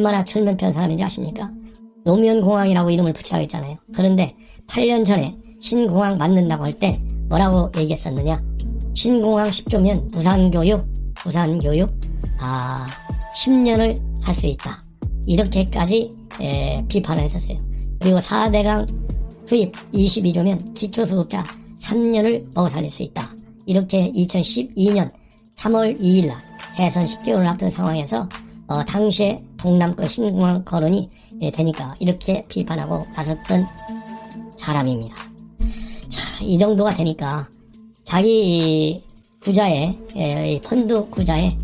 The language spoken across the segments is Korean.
얼마나 철면편 사람인지 아십니까? 노무현공항이라고 이름을 붙이라고 했잖아요. 그런데 8년 전에 신공항 만든다고 할 때 뭐라고 얘기했었느냐? 신공항 10조면 부산교육, 부산교육, 아, 10년을 할 수 있다. 이렇게까지 에, 비판을 했었어요. 그리고 4대강 투입 22조면 기초수급자 3년을 먹어 살릴 수 있다. 이렇게 2012년 3월 2일 날 해선 10개월을 앞둔 상황에서 어, 당시에 동남권 신공항 거론이 예, 되니까 이렇게 비판하고 나섰던 사람입니다. 자, 이 정도가 되니까 자기 구자에 예, 이 펀드 구자에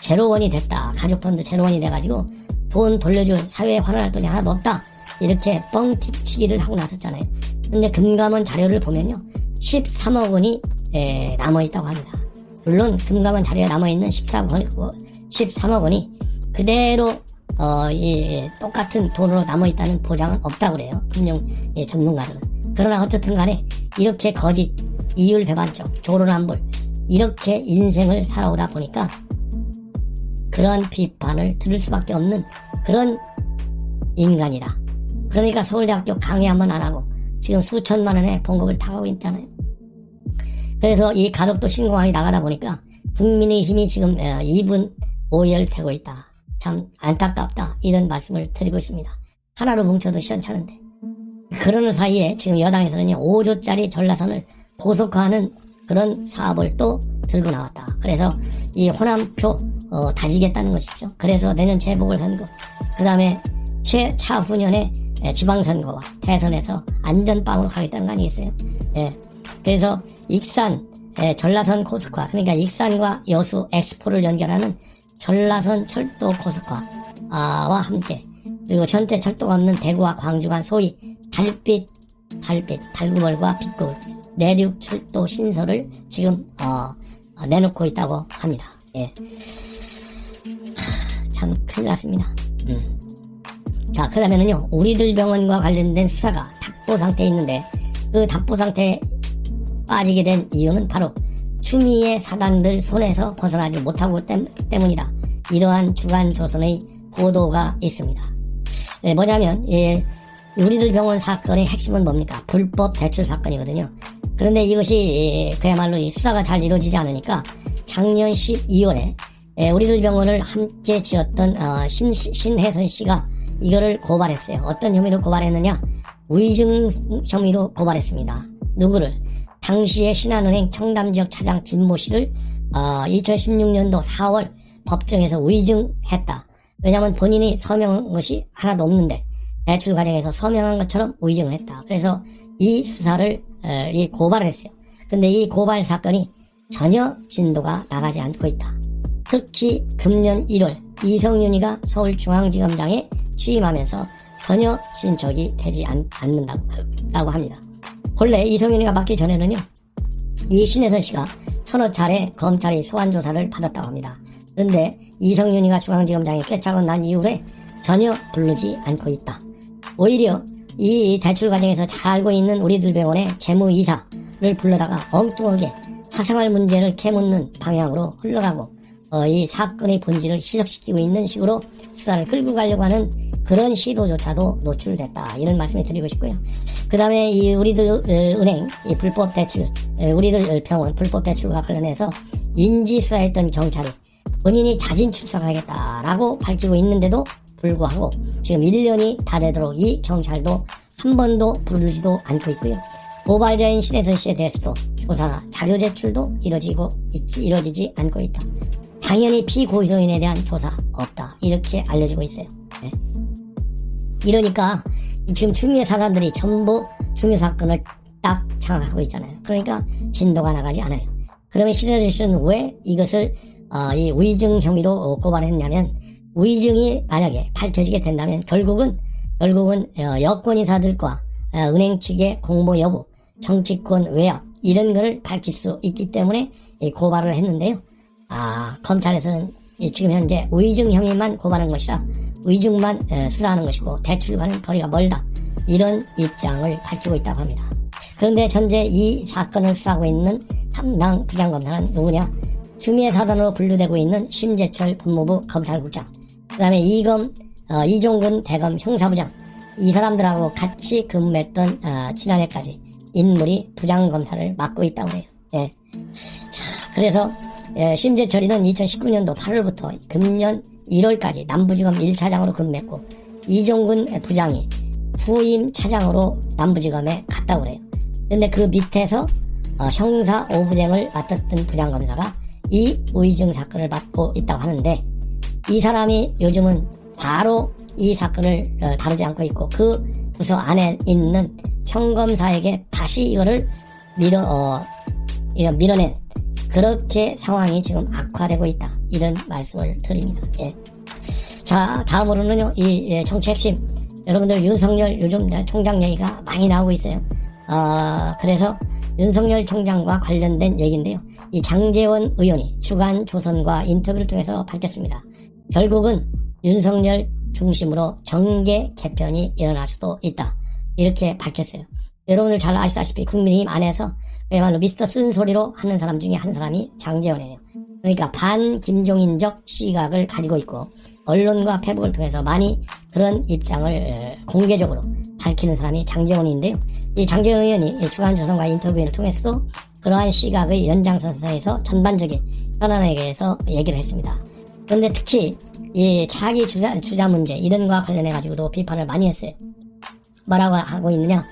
제로원이 됐다. 가족 펀드 제로원이 돼가지고 돈 돌려줄 사회에 환원할 돈이 하나도 없다. 이렇게 뻥치기를 하고 나섰잖아요. 근데 금감원 자료를 보면요. 13억 원이 에, 남아있다고 합니다. 물론 금감원 자료에 남아있는 13억, 원, 13억 원이 그대로 어, 이, 똑같은 돈으로 남아있다는 보장은 없다고 그래요. 금융 예, 전문가들은. 그러나 어쨌든 간에 이렇게 거짓, 이율 배반적, 조론한불 이렇게 인생을 살아오다 보니까 그런 비판을 들을 수밖에 없는 그런 인간이다. 그러니까 서울대학교 강의 한 번 안 하고 지금 수천만 원의 봉급을 타가고 있잖아요. 그래서 이 가덕도 신공항이 나가다 보니까 국민의 힘이 지금 어, 2분 오열되고 있다. 참 안타깝다. 이런 말씀을 드리고 있습니다. 하나로 뭉쳐도 시원찮은데. 그러는 사이에 지금 여당에서는 5조짜리 전라선을 고속화하는 그런 사업을 또 들고 나왔다. 그래서 이 호남표 어, 다지겠다는 것이죠. 그래서 내년 재보궐선거, 그 다음에 차후년에 지방선거와 대선에서 안전빵으로 가겠다는 거 아니겠어요? 예. 그래서 익산, 예, 전라선 고속화, 그러니까 익산과 여수 엑스포를 연결하는 전라선 철도 고속화와 함께 그리고 현재 철도가 없는 대구와 광주 간 소위 달빛, 달빛, 달구벌과 빛구울 내륙 철도 신설을 지금 어, 어, 내놓고 있다고 합니다. 예. 하, 참 큰일 났습니다. 음. 자, 그러면은요, 우리들 병원과 관련된 수사가 답보 상태에 있는데, 그 답보 상태에 빠지게 된 이유는 바로 추미애 사단들 손에서 벗어나지 못하고 땜, 때문이다. 이러한 주간 조선의 보도가 있습니다. 예, 뭐냐면, 예, 우리들 병원 사건의 핵심은 뭡니까? 불법 대출 사건이거든요. 그런데 이것이 예, 그야말로 이 수사가 잘 이루어지지 않으니까 작년 12월에 예, 우리들 병원을 함께 지었던 어, 신, 신혜선 씨가 이거를 고발했어요. 어떤 혐의로 고발했느냐? 위증 혐의로 고발했습니다. 누구를? 당시에 신한은행 청담지역 차장 김모 씨를 어, 2016년도 4월 법정에서 위증했다. 왜냐하면 본인이 서명한 것이 하나도 없는데 대출 과정에서 서명한 것처럼 위증을 했다. 그래서 이 수사를 어, 이 고발을 했어요. 근데 이 고발 사건이 전혀 진도가 나가지 않고 있다. 특히 금년 1월 이성윤이가 서울중앙지검장에 취임하면서 전혀 진척이 되지 않, 않는다고 합니다. 본래 이성윤이가 맡기 전에는요, 이 신혜선 씨가 서너 차례 검찰이 소환 조사를 받았다고 합니다. 그런데 이성윤이가 중앙지검장에 꿰차고 난 이후에 전혀 부르지 않고 있다. 오히려 이 대출 과정에서 잘 알고 있는 우리들 병원의 재무이사를 불러다가 엉뚱하게 사생활 문제를 캐묻는 방향으로 흘러가고 어, 이 사건의 본질을 희석시키고 있는 식으로 수사를 끌고 가려고 하는 그런 시도조차도 노출됐다 이런 말씀을 드리고 싶고요. 그 다음에 이 우리들 어, 은행 이 불법 대출, 어, 우리들 병원 불법 대출과 관련해서 인지 수사했던 경찰이 본인이 자진 출석하겠다라고 밝히고 있는데도 불구하고 지금 1년이 다 되도록 이 경찰도 한 번도 부르지도 않고 있고요. 고발자인 신혜선 씨에 대해서도 조사나 자료 제출도 이뤄지고 있지, 이뤄지지 않고 있다. 당연히 피고소인에 대한 조사 없다. 이렇게 알려지고 있어요. 네. 이러니까 지금 중요 사단들이 전부 중요 사건을 딱 장악하고 있잖아요. 그러니까 진도가 나가지 않아요. 그러면 신혜선 씨는 왜 이것을 어, 이 위증 혐의로 고발했냐면 위증이 만약에 밝혀지게 된다면 결국은 결국은 어, 여권 인사들과 어, 은행 측의 공모 여부, 정치권 외압 이런 것을 밝힐 수 있기 때문에 고발을 했는데요. 아 검찰에서는 지금 현재 위증 혐의만 고발한 것이라 어, 수사하는 것이고 대출과는 거리가 멀다 이런 입장을 밝히고 있다고 합니다. 그런데 현재 이 사건을 수사하고 있는 담당 부장검사는 누구냐? 추미애 사단으로 분류되고 있는 심재철 법무부 검찰국장, 그 다음에 이검 어, 이종근 대검 형사부장 이 사람들하고 같이 근무했던 어, 지난해까지 인물이 부장검사를 맡고 있다고 해요. 예. 자, 그래서 예, 심재철이는 2019년도 8월부터 금년 1월까지 남부지검 1차장으로 근무했고 이종근 부장이 후임 차장으로 남부지검에 갔다고 그래요. 근데 그 밑에서 어, 형사 5부장을 맡았던 부장검사가 이 우이증 사건을 맡고 있다고 하는데 이 사람이 요즘은 바로 이 사건을 어, 다루지 않고 있고 그 부서 안에 있는 평검사에게 다시 이거를 밀어 어, 밀어낸 그렇게 상황이 지금 악화되고 있다 이런 말씀을 드립니다. 예. 자 다음으로는요 이 예, 정치 핵심 여러분들 윤석열 요즘 총장 얘기가 많이 나오고 있어요. 어, 그래서 윤석열 총장과 관련된 얘기인데요. 이 장재원 의원이 주간 조선과 인터뷰를 통해서 밝혔습니다. 결국은 윤석열 중심으로 정계 개편이 일어날 수도 있다. 이렇게 밝혔어요. 여러분들 잘 아시다시피 국민의힘 안에서 그야말로 미스터 쓴소리로 하는 사람 중에 한 사람이 장재원이에요. 그러니까 반 김종인적 시각을 가지고 있고 언론과 페북을 통해서 많이 그런 입장을 공개적으로 밝히는 사람이 장재원인데요. 이 장재원 의원이 이 주간 조선과 인터뷰를 통해서도 그러한 시각의 연장선상에서 전반적인 현안에 대해서 얘기를 했습니다. 그런데 특히 이 차기 주자, 주자 문제 이런 거와 관련해 가지고도 비판을 많이 했어요. 뭐라고 하고 있느냐?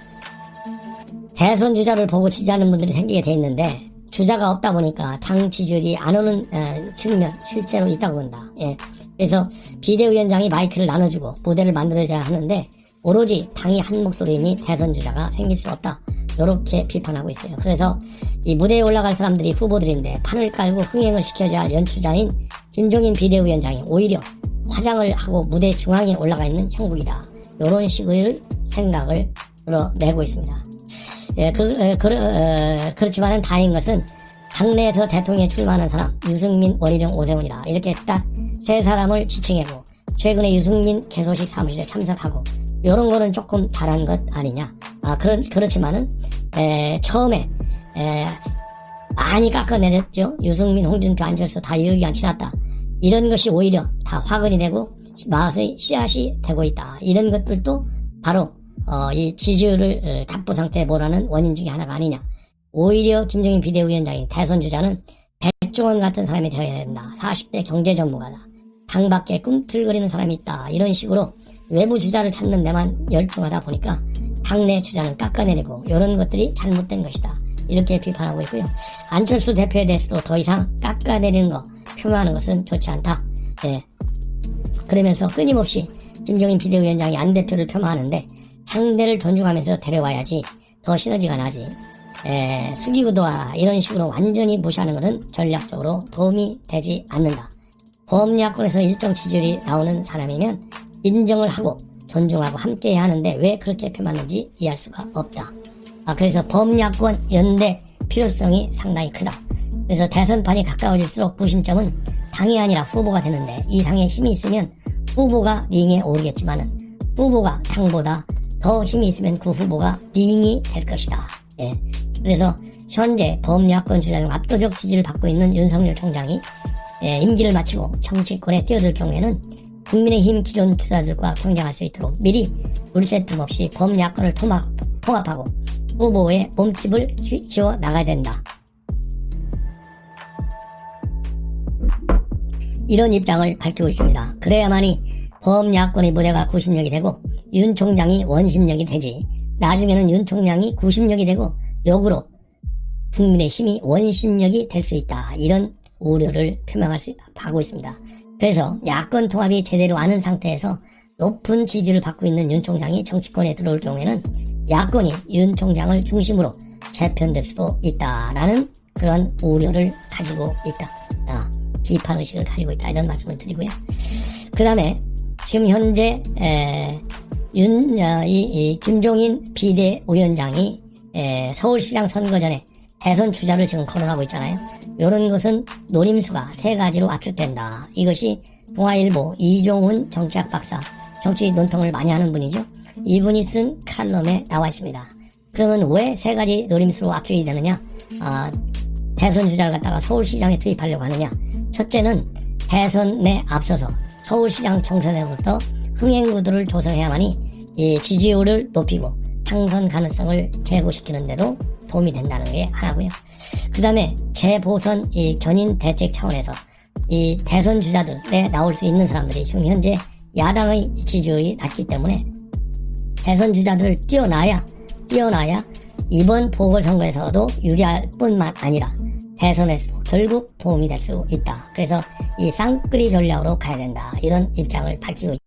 대선 주자를 보고 지지하는 분들이 생기게 돼 있는데 주자가 없다 보니까 당 지지율이 안 오는 에, 측면 실제로 있다고 본다. 예. 그래서 비대위원장이 마이크를 나눠주고 무대를 만들어줘야 하는데 오로지 당이 한 목소리니 대선 주자가 생길 수 없다. 이렇게 비판하고 있어요. 그래서 이 무대에 올라갈 사람들이 후보들인데 판을 깔고 흥행을 시켜줘야 할 연출자인 김종인 비대위원장이 오히려 화장을 하고 무대 중앙에 올라가 있는 형국이다. 이런 식의 생각을 드러내고 있습니다. 예, 그, 에, 그, 에, 그렇지만은 다행인 것은 당내에서 대통령에 출마하는 사람 유승민, 원희룡, 오세훈이다. 이렇게 딱 세 사람을 지칭하고 최근에 유승민 개소식 사무실에 참석하고 이런 거는 조금 잘한 것 아니냐. 아, 그런, 그렇지만은, 에, 처음에, 에, 많이 깎아내렸죠. 유승민, 홍준표, 안철수 다 유효기간 지났다. 이런 것이 오히려 다 화근이 되고 마의 씨앗이 되고 있다. 이런 것들도 바로 어, 이 지지율을 어, 답보 상태에 몰아는 원인 중에 하나가 아니냐. 오히려 김종인 비대위원장이 대선 주자는 백종원 같은 사람이 되어야 된다. 40대 경제 전문가다. 당 밖에 꿈틀거리는 사람이 있다. 이런 식으로 외부 주자를 찾는 데만 열중하다 보니까 당내 주자는 깎아내리고 이런 것들이 잘못된 것이다. 이렇게 비판하고 있고요. 안철수 대표에 대해서도 더 이상 깎아내리는 거 표명하는 것은 좋지 않다. 예. 그러면서 끊임없이 김종인 비대위원장이 안 대표를 폄하하는데 상대를 존중하면서 데려와야지 더 시너지가 나지. 에, 숙이구도와 이런 식으로 완전히 무시하는 것은 전략적으로 도움이 되지 않는다. 보험약권에서 일정 지지율이 나오는 사람이면 인정을 하고 존중하고 함께 해야 하는데 왜 그렇게 폄하하는지 이해할 수가 없다. 아, 그래서 범야권 연대 필요성이 상당히 크다. 그래서 대선판이 가까워질수록 부심점은 당이 아니라 후보가 되는데 이 당에 힘이 있으면 후보가 링에 오르겠지만은 후보가 당보다 더 힘이 있으면 그 후보가 링이 될 것이다. 예. 그래서 현재 범야권 주자 중 압도적 지지를 받고 있는 윤석열 총장이 예, 임기를 마치고 정치권에 뛰어들 경우에는 국민의힘 기존 주자들과 경쟁할 수 있도록 미리 물새 틈 없이 범야권을 통합, 통합하고 후보의 몸집을 키워 나가야 된다. 이런 입장을 밝히고 있습니다. 그래야만이 범야권의 무대가 구심력이 되고 윤 총장이 원심력이 되지 나중에는 윤 총장이 구심력이 되고 역으로 국민의 힘이 원심력이 될 수 있다. 이런 우려를 표명할 수 하고 있습니다. 그래서 야권 통합이 제대로 아는 상태에서 높은 지지를 받고 있는 윤 총장이 정치권에 들어올 경우에는 야권이 윤 총장을 중심으로 재편될 수도 있다라는 그런 우려를 가지고 있다. 아, 비판 의식을 가지고 있다 이런 말씀을 드리고요. 그 다음에 지금 현재 에, 윤, 어, 이, 이 김종인 비대위원장이 에, 서울시장 선거 전에 대선 주자를 지금 거론하고 있잖아요. 이런 것은 노림수가 세 가지로 압축된다. 이것이 동아일보 이종훈 정치학 박사, 정치 논평을 많이 하는 분이죠. 이분이 쓴 칼럼에 나와 있습니다. 그러면 왜 세 가지 노림수로 압축이 되느냐? 아, 대선 주자를 갖다가 서울시장에 투입하려고 하느냐? 첫째는 대선에 앞서서 서울시장 총선에부터 흥행 구도를 조성해야만이 이 지지율을 높이고 당선 가능성을 제고시키는데도 도움이 된다는 게 하나고요. 그 다음에 재보선 이 견인 대책 차원에서 이 대선 주자들에 나올 수 있는 사람들이 지금 현재 야당의 지지율이 낮기 때문에 대선 주자들을 뛰어나야 뛰어나야 이번 보궐선거에서도 유리할 뿐만 아니라 대선에서도 결국 도움이 될 수 있다. 그래서 이 쌍끌이 전략으로 가야 된다. 이런 입장을 밝히고 있습니다.